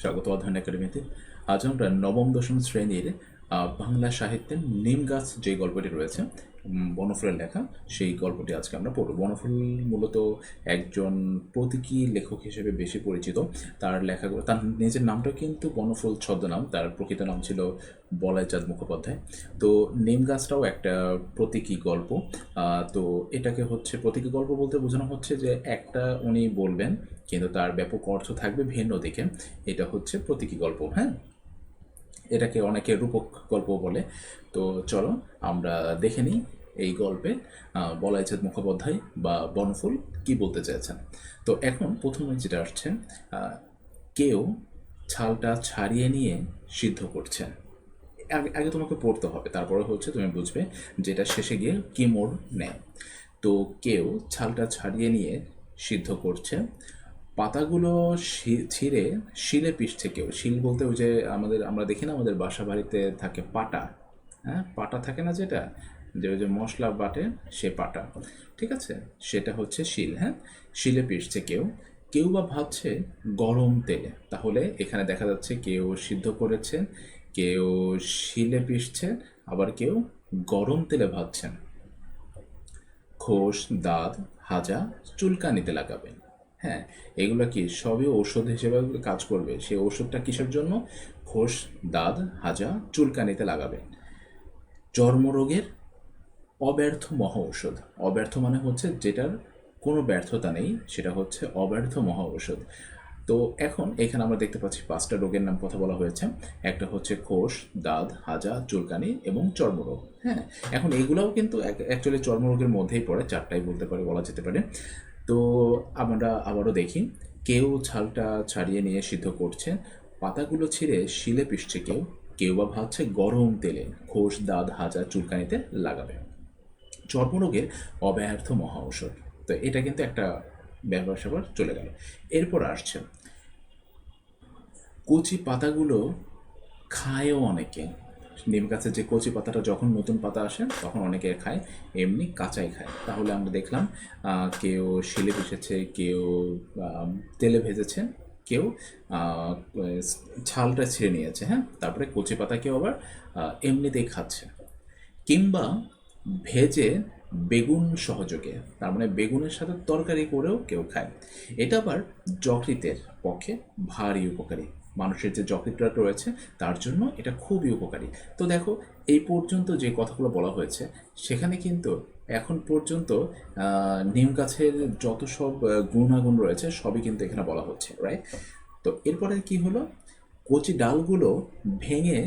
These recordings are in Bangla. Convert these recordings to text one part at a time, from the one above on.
স্বাগত অধ্যয়ন একাডেমিতে। আজ আমরা নবম দশম শ্রেণির বাংলা সাহিত্যের নিম গাছ যে গল্পটি রয়েছে বনফুলের লেখা, সেই গল্পটি আজকে আমরা পড়ব। বনফুল মূলত একজন প্রতীকী লেখক হিসেবে বেশি পরিচিত। তার লেখাগুলো তার নিজের নামটা কিন্তু বনফুল ছদ্মনাম, তার প্রকৃত নাম ছিল বলাইচাঁদ মুখোপাধ্যায়। তো নিম গাছটাও একটা প্রতীকী গল্প। তো এটাকে হচ্ছে প্রতীকী গল্প বলতে বোঝানো হচ্ছে যে একটা উনি বলবেন, কিন্তু তার ব্যাপক অর্থ থাকবে ভিন্ন দিকে। এটা হচ্ছে প্রতীকী গল্প হ্যাঁ? এটাকে অনেকে রূপক গল্প বলে। তো চলো আমরা দেখে নিই এই গল্পে আহ, বলাইচাঁদ মুখোপাধ্যায় বা বনফুল কি বলতে চেয়েছেন? তো এখন প্রথমে যেটা আসছে কেউ ছালটা ছাড়িয়ে নিয়ে সিদ্ধ করছে। আগে আগে তোমাকে পড়তে হবে তারপরে হচ্ছে তুমি বুঝবে যেটা শেষে গিয়ে কি মোড় নেয়। তো কেউ ছালটা ছাড়িয়ে নিয়ে সিদ্ধ করছে। পাতাগুলো ছিঁড়ে শিলে পিষছে কেউ। শিল বলতে ওই যে আমাদের আমরা দেখি না আমাদের বাসা বাড়িতে থাকে পাটা? হ্যাঁ পাটা থাকে না যেটা? যে ওই যে মশলা বাটে, সে পাটা ঠিক আছে? সেটা হচ্ছে শিল হ্যাঁ? শিলে পিষছে কেউ। কেউ বা ভাবছে গরম তেলে। তাহলে এখানে দেখা যাচ্ছে কেউ সিদ্ধ করেছে, কেউ শিলে পিষছে, আবার কেউ গরম তেলে ভাজছেন। খোস, দাঁত, হাজা চুলকানিতে লাগাবেন হ্যাঁ? এগুলো কি সবই ঔষধ হিসেবে কাজ করবে? সেই ওষুধটা কিসের জন্য? খোস, দাঁত, হাজা চুলকানিতে লাগাবেন। চর্মরোগের অব্যর্থ মহা ঔষধ অব্যর্থ মানে হচ্ছে যেটার কোনো ব্যর্থতা নেই, সেটা হচ্ছে অব্যর্থ মহা ঔষধ তো এখন এখানে আমরা দেখতে পাচ্ছি পাঁচটা রোগের নাম কথা বলা হয়েছে। একটা হচ্ছে কোষ, দাঁত, হাজা, চুলকানি এবং চর্মরোগ। হ্যাঁ এখন এইগুলাও কিন্তু অ্যাকচুয়ালি চর্মরোগের মধ্যেই পড়ে, চারটাই বলতে পারে, বলা যেতে পারে। তো আমরা আবারও দেখি, কেউ ছালটা ছাড়িয়ে নিয়ে সিদ্ধ করছে, পাতাগুলো ছিঁড়ে শিলে পিষছে কেউ কেউ বা ভাবছে গরম তেলে খোস দাঁত, হাজা, চুলকানিতে লাগাবে। চর্মরোগের অব্যর্থ মহা ঔষধ তো এটা কিন্তু একটা ব্যবহার স্যাপার চলে গেল। এরপর আসছে। কচি পাতাগুলো খায়ও অনেকে। নিম গাছের যে কচি পাতাটা যখন নতুন পাতা আসে, তখন অনেকে খায়, এমনি কাঁচাই খায়। তাহলে আমরা দেখলাম কেউ শিলে পিষেছে, কেউ তেলে ভেজেছে, কেউ ছালটা ছিঁড়ে নিয়েছে হ্যাঁ? তারপরে কচি পাতা কেউ আবার এমনিতেই খাচ্ছে। কিংবা ভেজে বেগুন সহযোগে, তার মানে বেগুনের সাথে তরকারি করেও কেউ খায়। এটা আবার যকৃতের পক্ষে ভারী উপকারী। মানুষের যে যকৃতটা রয়েছে, তার জন্য এটা খুবই উপকারী। তো দেখো, এই পর্যন্ত যে কথাগুলো বলা হয়েছে, সেখানে কিন্তু এখন পর্যন্ত নিম গাছের যত সব গুণাগুণ রয়েছে, সবই কিন্তু এখানে বলা হচ্ছে রাইট তো এরপরে কি হলো? কচি ডালগুলো ভেঙে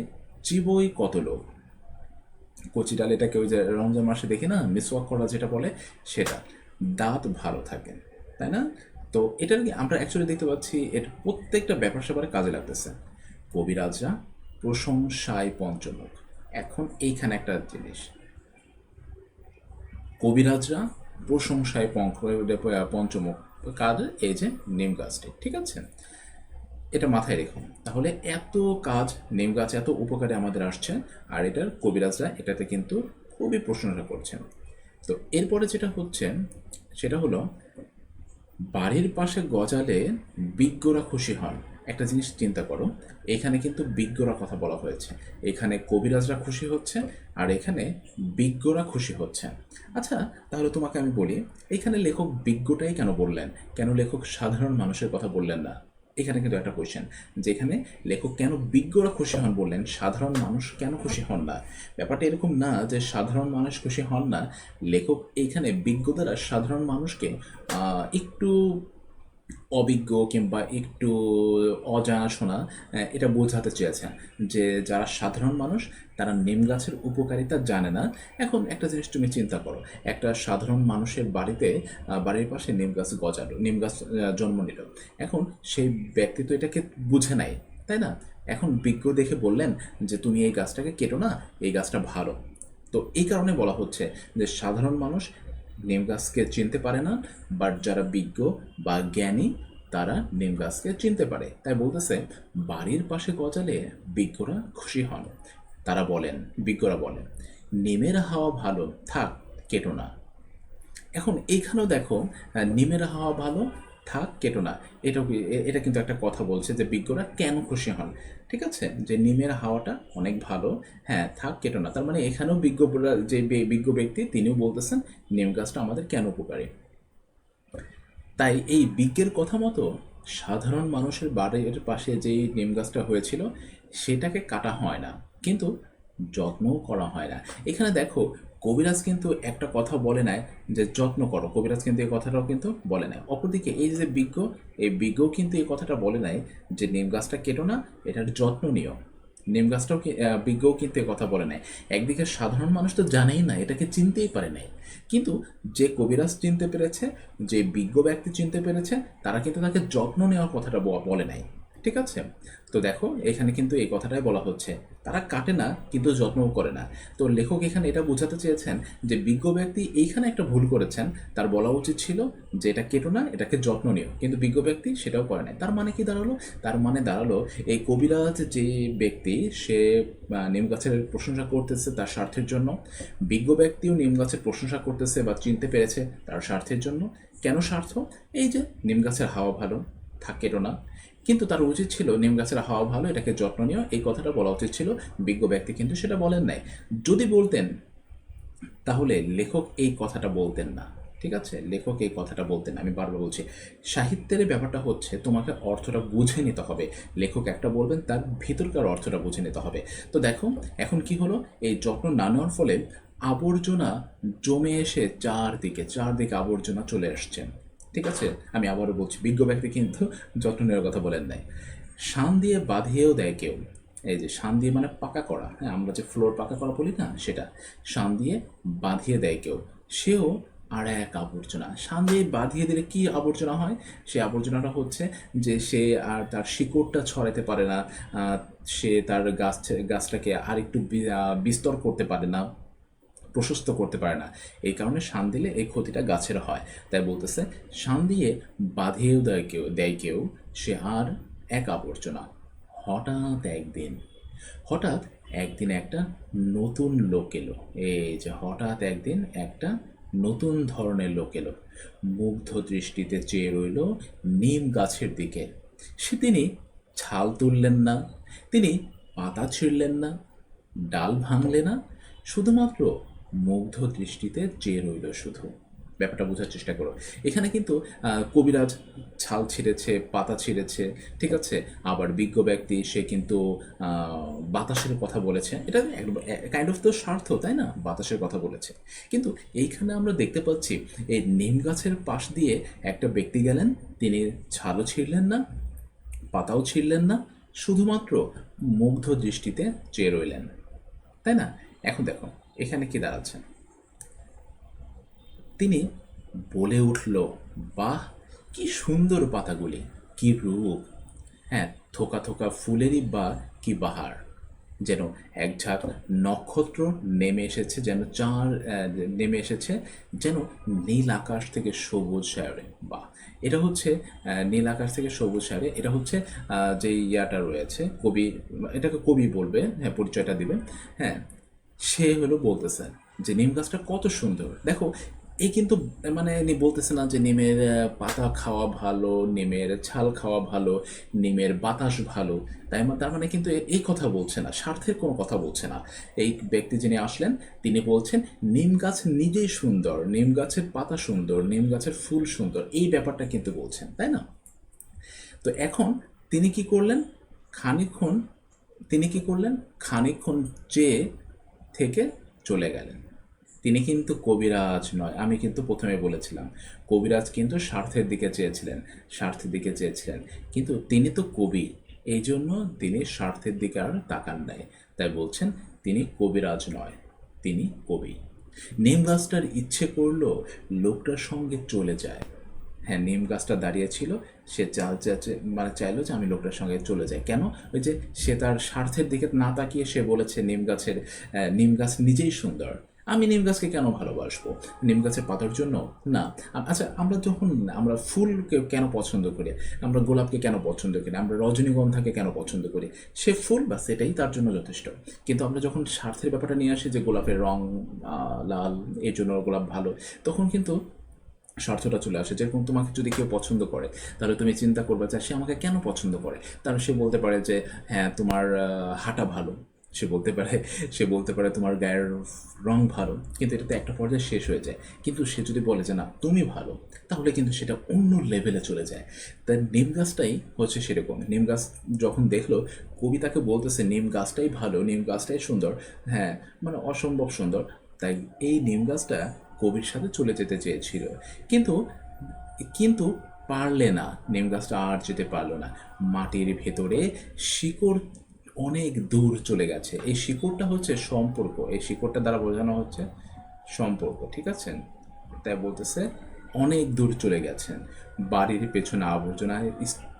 চিবই কত লোক কচি ডাল এটাকে ওই যে রমজান মাসে দেখি না, মিসওয়াক করা যেটা বলে, সেটা। দাঁত ভালো থাকে, তাই না? তো এটার কি আমরা অ্যাকচুয়ালি দেখতে পাচ্ছি এটা প্রত্যেকটা ব্যাপার স্যাপারে কাজে লাগতেছে। কবিরাজরা প্রশংসায় পঞ্চমুখ। এখন এইখানে একটা জিনিস। কবিরাজরা প্রশংসায় পঞ্চমুখ। কাজ এই যে, নিম গাছটি, ঠিক আছে? এটা মাথায় রেখো। তাহলে এত কাজ, নিম গাছ এত উপকারে আমাদের আসছে, আর এটার কবিরাজরা এটাতে কিন্তু খুবই প্রশংসা করছেন। তো এরপরে যেটা হচ্ছে, সেটা হলো, বাড়ির পাশে গজালে বিজ্ঞরা খুশি হন। একটা জিনিস চিন্তা করো, এখানে কিন্তু বিজ্ঞরা কথা বলা হয়েছে। এখানে কবিরাজরা খুশি হচ্ছে, আর এখানে বিজ্ঞরা খুশি হচ্ছে। আচ্ছা তাহলে তোমাকে আমি বলি, এখানে লেখক বিজ্ঞটাই কেন বললেন? কেন লেখক সাধারণ মানুষের কথা বললেন না? এখানে কিন্তু একটা কোয়েশ্চেন যেখানে লেখক কেন বিজ্ঞরা খুশি হন বললেন, সাধারণ মানুষ কেন খুশি হন না? ব্যাপারটা এরকম না যে সাধারণ মানুষ খুশি হন না, লেখক এইখানে বিজ্ঞ দ্বারা সাধারণ মানুষকে একটু অভিজ্ঞ কিংবা একটু অজানাশোনা এটা বোঝাতে চেয়েছেন যে যারা সাধারণ মানুষ, তারা নিম গাছের উপকারিতা জানে না। এখন একটা জিনিস তুমি চিন্তা করো, একটা সাধারণ মানুষের বাড়িতে বাড়ির পাশে নিম গাছ গজালো, নিম গাছ জন্ম নিল। এখন সেই ব্যক্তি তো এটাকে বুঝে নাই, তাই না? এখন বিজ্ঞ দেখে বললেন যে, তুমি এই গাছটাকে কেটো না, এই গাছটা ভালো। তো এই কারণে বলা হচ্ছে যে, সাধারণ মানুষ নিম গাছকে চিনতে পারে না বাট যারা বিজ্ঞ বা জ্ঞানী, তারা নিম গাছকে চিনতে পারে। তাই বলতেছে, বাড়ির পাশে গজালে বিজ্ঞরা খুশি হন। তারা বলেন, বিজ্ঞরা বলেন, নিমের হাওয়া ভালো, থাক, কেটো না। এখন এইখানেও দেখো নিমের হাওয়া ভালো থাক কেটো না। এটা এটা কিন্তু একটা কথা বলছে যে বিজ্ঞরা কেন খুশি হন। ঠিক আছে? যে নিমের হাওয়াটা অনেক ভালো। হ্যাঁ থাক, কেটো না। তার মানে এখানেও বিজ্ঞ যে বিজ্ঞ ব্যক্তি তিনিও বলতেছেন নিম গাছটা আমাদের কেন উপকারী? তাই এই বিজ্ঞের কথা মতো সাধারণ মানুষের বাড়ির পাশে যেই নিম গাছটা হয়েছিল, সেটাকে কাটা হয় না। কিন্তু যত্নও করা হয় না। এখানে দেখো কবিরাজ কিন্তু একটা কথা বলে নাই যে যত্ন করো। কবিরাজ কিন্তু এই কথাটাও কিন্তু বলে নাই। অপরদিকে এই যে বিজ্ঞ, এই বিজ্ঞও কিন্তু এই কথাটা বলে নাই যে নিম গাছটা কেটো না, এটার যত্ন নিও। নিম গাছটাও বিজ্ঞও কিন্তু এ কথা বলে নাই। একদিকে সাধারণ মানুষ তো জানেই না, এটাকে চিনতেই পারে নাই। কিন্তু যে কবিরাজ চিনতে পেরেছে, যে বিজ্ঞ ব্যক্তি চিনতে পেরেছে, তারা কিন্তু তাকে যত্ন নেওয়ার কথাটা বলে নাই। ঠিক আছে? তো দেখো, এখানে কিন্তু এই কথাটাই বলা হচ্ছে। তারা কাটে না, কিন্তু যত্নও করে না। তো লেখক এখানে এটা বোঝাতে চেয়েছেন যে বিজ্ঞ ব্যক্তি এইখানে একটা ভুল করেছেন। তার বলা উচিত ছিল যে এটা কেটো না, এটাকে যত্ন নিও। কিন্তু বিজ্ঞ ব্যক্তি সেটাও করে নাই। তার মানে কি দাঁড়াল? তার মানে দাঁড়াল, এই কবিরাজ যে ব্যক্তি, সে নিম গাছের প্রশংসা করতেছে তার স্বার্থের জন্য। বিজ্ঞ ব্যক্তিও নিম গাছের প্রশংসা করতেছে বা চিনতে পেরেছে তার স্বার্থের জন্য। কেন স্বার্থ? এই যে নিম গাছের হাওয়া ভালো থাকেরও না। কিন্তু তার উচিত ছিল নিম গাছের হাওয়া ভালো, এটাকে যত্ন নিও। এই কথাটা বলা উচিত ছিল, বিজ্ঞ ব্যক্তি কিন্তু সেটা বলেন নাই। যদি বলতেন, তাহলে লেখক এই কথাটা বলতেন না, ঠিক আছে? লেখক এই কথাটা বলতেন আমি বারবার বলছি, সাহিত্যের ব্যাপারটা হচ্ছে, তোমাকে অর্থটা বুঝে নিতে হবে। লেখক একটা বলবেন, তার ভিতরকার অর্থটা বুঝে নিতে হবে। তো দেখো, এখন কি হলো? এই যত্ন না নেওয়ার ফলে আবর্জনা জমে এসে চারদিকে চারদিকে আবর্জনা চলে আসছে। ঠিক আছে? আমি আবারও বলছি, বিজ্ঞ ব্যক্তি কিন্তু যত্ন নেওয়ার কথা বলেন নাই। শান দিয়ে বাঁধিয়েও দেয় কেউ। এই যে শান দিয়ে মানে পাকা করা হ্যাঁ? আমরা যে ফ্লোর পাকা করা বলি না, সেটা। শান দিয়ে বাঁধিয়ে দেয় কেউ। সেও আর এক আবর্জনা। শান দিয়ে বাঁধিয়ে দিলে কি আবর্জনা হয়? সে আবর্জনাটা হচ্ছে যে সে আর তার শিকড়টা ছড়াতে পারে না সে তার গাছ, গাছটাকে আর একটু বিস্তর করতে পারে না। প্রশস্ত করতে পারে না। এই কারণে শান দিলে এই ক্ষতিটা গাছের হয়। তাই বলতেছে, শান দিয়ে বাঁধিয়েও দেয় কেউ দেয় কেউ, সে আর এক আবর্জনা। হঠাৎ একদিন হঠাৎ একদিন একটা নতুন লোক এলো। এই যে হঠাৎ একদিন একটা নতুন ধরনের লোক এলো। মুগ্ধ দৃষ্টিতে চেয়ে রইল নিম গাছের দিকে। সে তিনি ছাল তুললেন না, তিনি পাতা ছিঁড়লেন না, ডাল ভাঙলে না, শুধুমাত্র মুগ্ধ দৃষ্টিতে চেয়ে রইল শুধু। ব্যাপারটা বোঝার চেষ্টা করো। এখানে কিন্তু কবিরাজ ছাল ছিঁড়েছে, পাতা ছিঁড়েছে, ঠিক আছে? আবার বিজ্ঞ ব্যক্তি, সে কিন্তু বাতাসের কথা বলেছে। এটা কাইন্ড অফ তো স্বার্থ, তাই না? বাতাসের কথা বলেছে। কিন্তু এইখানে আমরা দেখতে পাচ্ছি, এই নিম গাছের পাশ দিয়ে একটা ব্যক্তি গেলেন। তিনি ছালও ছিঁড়লেন না, পাতাও ছিঁড়লেন না, শুধুমাত্র মুগ্ধ দৃষ্টিতে চেয়ে রইলেন। তাই না? এখন দেখো এখানে কি দাঁড়াচ্ছে তিনি বলে উঠল বাহ কি সুন্দর পাতাগুলি কি রূপ। হ্যাঁ থোকা থোকা ফুলেরই বা কি বাহার। যেন এক ঝাঁক নক্ষত্র নেমে এসেছে যেন আহ, নেমে এসেছে যেন নীল আকাশ থেকে সবুজ সায়রে। বা এটা হচ্ছে নীল আকাশ থেকে সবুজ সায়রে। এটা হচ্ছে যে ইয়াটা রয়েছে কবি এটাকে কবি বলবে হ্যাঁ পরিচয়টা দিবে। হ্যাঁ সে হলো বলতেছে যে নিম গাছটা কত সুন্দর। দেখো এই কিন্তু মানে ইনি বলতেছে না যে নিমের পাতা খাওয়া ভালো, নিমের ছাল খাওয়া ভালো, নিমের বাতাস ভালো। তাই তার মানে কিন্তু এই কথা বলছে না, স্বার্থের কোনো কথা বলছে না। এই ব্যক্তি যিনি আসলেন, তিনি বলছেন, নিম গাছ নিজেই সুন্দর, নিম গাছের পাতা সুন্দর, নিম গাছের ফুল সুন্দর। এই ব্যাপারটা কিন্তু বলছেন, তাই না? তো এখন তিনি কি করলেন? খানিকক্ষণ, তিনি কি করলেন? খানিকক্ষণ চেয়ে থেকে চলে গেলেন। তিনি কিন্তু কবিরাজ নয়, আমি কিন্তু প্রথমে বলেছিলাম। কবিরাজ কিন্তু স্বার্থের দিকে চেয়েছিলেন, স্বার্থের দিকে চেয়েছিলেন। কিন্তু তিনি তো কবি এই জন্য তিনি স্বার্থের দিকে আর তাকান নাই। তাই বলছেন, তিনি কবিরাজ নয়, তিনি কবি। নিম গাছটার ইচ্ছে করল লোকটার সঙ্গে চলে যায়। হ্যাঁ নিম গাছটা দাঁড়িয়ে ছিল সে মানে চাইলো যে আমি লোকটার সঙ্গে চলে যাই। কেন? ওই যে সে তার স্বার্থের দিকে না তাকিয়ে সে বলেছে, নিম গাছের নিম গাছ নিজেই সুন্দর। আমি নিম গাছকে কেন ভালোবাসবো? নিম গাছের পাতার জন্য? না। আচ্ছা আমরা যখন, আমরা ফুলকে কেন পছন্দ করি? আমরা গোলাপকে কেন পছন্দ করি? আমরা রজনীগন্ধাকে কেন পছন্দ করি? সে ফুল বা সেটাই তার জন্য যথেষ্ট। কিন্তু আমরা যখন স্বার্থের ব্যাপারটা নিয়ে আসি যে গোলাপের রং লাল, এর জন্য গোলাপ ভালো, তখন কিন্তু স্বার্থটা চলে আসে। যেরকম তোমাকে যদি কেউ পছন্দ করে, তাহলে তুমি চিন্তা করবে যে সে আমাকে কেন পছন্দ করে? তাহলে সে বলতে পারে যে হ্যাঁ তোমার হাঁটা ভালো। সে বলতে পারে, সে বলতে পারে, তোমার গায়ের রং ভালো। কিন্তু এটাতে একটা পর্যায়ে শেষ হয়ে যায়। কিন্তু সে যদি বলে যে, না, তুমি ভালো, তাহলে কিন্তু সেটা অন্য লেভেলে চলে যায়। তাই নিম গাছটাই হচ্ছে সেরকম। নিম গাছ যখন দেখল কবি তাকে বলতেছে, নিম গাছটাই ভালো, নিম গাছটাই সুন্দর। হ্যাঁ মানে অসম্ভব সুন্দর। তাই এই নিম গাছটা কবির সাথে চলে যেতে চেয়েছিল। কিন্তু কিন্তু পারলে না। নিম গাছটা আর যেতে পারল না। মাটির ভেতরে শিকড় অনেক দূর চলে গেছে। এই শিকড়টা হচ্ছে সম্পর্ক। এই শিকড়টা দ্বারা বোঝানো হচ্ছে সম্পর্ক, ঠিক আছে? তাই বলতেছে, অনেক দূর চলে গেছেন। বাড়ির পেছনে আবর্জনায়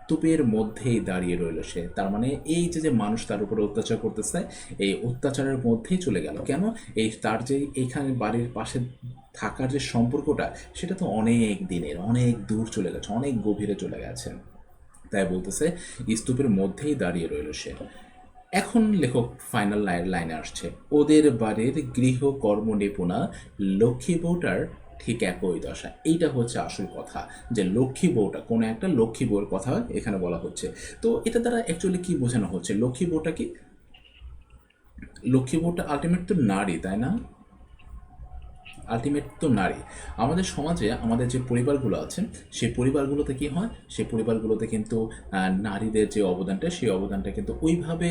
স্তূপের মধ্যেই দাঁড়িয়ে রইল সে। তার মানে এই যে যে মানুষ তার উপরে অত্যাচার করতেছে, এই অত্যাচারের মধ্যেই চলে গেল। কেন? এই তার যে এইখানে বাড়ির পাশে থাকার যে সম্পর্কটা, সেটা তো অনেক দিনের, অনেক দূর চলে গেছে, অনেক গভীরে চলে গেছে। তাই বলতেছে, স্তূপের মধ্যেই দাঁড়িয়ে রইল সে। এখন লেখক ফাইনাল লাইনে আসছে। ওদের বাড়ির গৃহ কর্ম নিপুণা লক্ষ্মী বউটার ঠিক একই দশা। এইটা হচ্ছে আসল কথা যে লক্ষ্মী বউটা, কোনো একটা লক্ষ্মী বউয়ের কথা এখানে বলা হচ্ছে। তো এটা দ্বারা অ্যাকচুয়ালি কি বোঝানো হচ্ছে? লক্ষ্মী বউটা কি? লক্ষ্মী বউটা আলটিমেট তো নারী, তাই না? আলটিমেট তো নারী। আমাদের সমাজে আমাদের যে পরিবারগুলো আছে, সেই পরিবারগুলোতে কি হয়? সেই পরিবারগুলোতে কিন্তু নারীদের যে অবদানটা, সেই অবদানটা কিন্তু ওইভাবে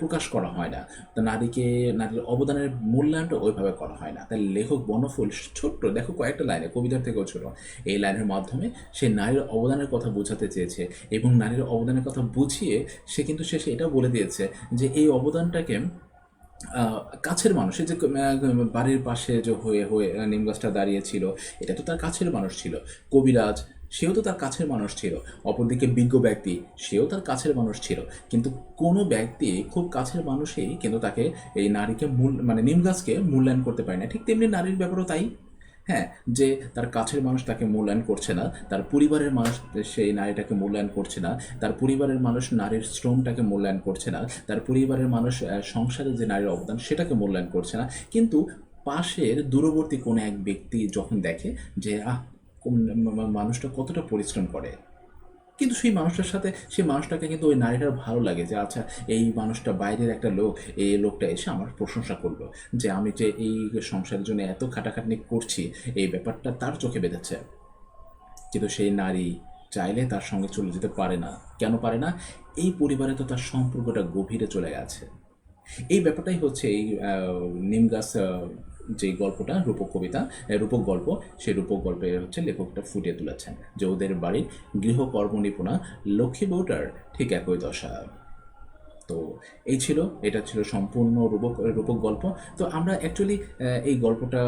প্রকাশ করা হয় না। তা নারীকে, নারীর অবদানের মূল্যায়নটা ওইভাবে করা হয় না। তাই লেখক বনফুল ছোট্ট, দেখো কয়েকটা লাইনে, কবিতার থেকেও ছোট, এই লাইনের মাধ্যমে সে নারীর অবদানের কথা বোঝাতে চেয়েছে এবং নারীর অবদানের কথা বুঝিয়ে সে কিন্তু শেষে এটা বলে দিয়েছে যে এই অবদানটাকে কাছের মানুষ, এই যে বাড়ির পাশে যে হয়ে হয়ে নিম গাছটা দাঁড়িয়েছিল, এটা তো তার কাছের মানুষ ছিল। কবিরাজ, সেও তো তার কাছের মানুষ ছিল। অপরদিকে বিজ্ঞ ব্যক্তি, সেও তার কাছের মানুষ ছিল। কিন্তু কোনো ব্যক্তি খুব কাছের মানুষই কিন্তু তাকে এই নারীকে মূল মানে নিম গাছকে মূল্যায়ন করতে পারে না। ঠিক তেমনি নারীর ব্যাপারও তাই। হ্যাঁ যে তার কাছের মানুষ তাকে মূল্যায়ন করছে না, তার পরিবারের মানুষ সেই নারীটাকে মূল্যায়ন করছে না, তার পরিবারের মানুষ নারীর শ্রমটাকে মূল্যায়ন করছে না, তার পরিবারের মানুষ সংসারে যে নারীর অবদান সেটাকে মূল্যায়ন করছে না। কিন্তু পাশের দূরবর্তী কোনো এক ব্যক্তি যখন দেখে যে, আহ মানুষটা কতটা পরিশ্রম করে। কিন্তু সেই মানুষটার সাথে, সেই মানুষটাকে কিন্তু ওই নারীটার ভালো লাগে যে আচ্ছা এই মানুষটা বাইরের একটা লোক, এই লোকটা এসে আমার প্রশংসা করল যে, আমি যে এই সংসারের জন্য এত খাটাখাটনি করছি, এই ব্যাপারটা তার চোখে বেঁধেছে। কিন্তু সেই নারী চাইলে তার সঙ্গে চলে যেতে পারে না। কেন পারে না? এই পরিবারে তো তার সম্পর্কটা গভীরে চলে গেছে। এই ব্যাপারটাই হচ্ছে এই নিম গাছ যে গল্পটা, রূপক কবিতা রূপক গল্প সেই রূপক গল্পে হচ্ছে লেখকটা ফুটিয়ে তুলেছেন। যে ওদের বাড়ির গৃহকর্ম নিপুণা লক্ষ্মী বউটার ঠিক একই দশা। তো এই ছিল, এটা ছিল সম্পূর্ণ রূপক রূপক গল্প। তো আমরা অ্যাকচুয়ালি এই গল্পটা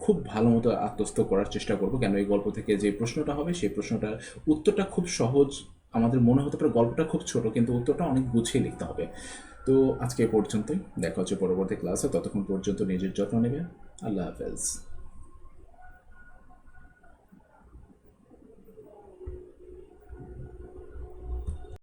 খুব ভালো মতো আত্মস্থ করার চেষ্টা করব। কেন এই গল্প থেকে যে প্রশ্নটা হবে, সেই প্রশ্নটার উত্তরটা খুব সহজ, আমাদের মনে হতে পারে গল্পটা খুব ছোট, কিন্তু উত্তরটা অনেক গুছিয়ে লিখতে হবে। তো আজকে পর্যন্তই। দেখা হচ্ছে পরবর্তী ক্লাসে ততক্ষণ পর্যন্ত নিজের যত্ন নেবে আল্লাহ হাফেজ।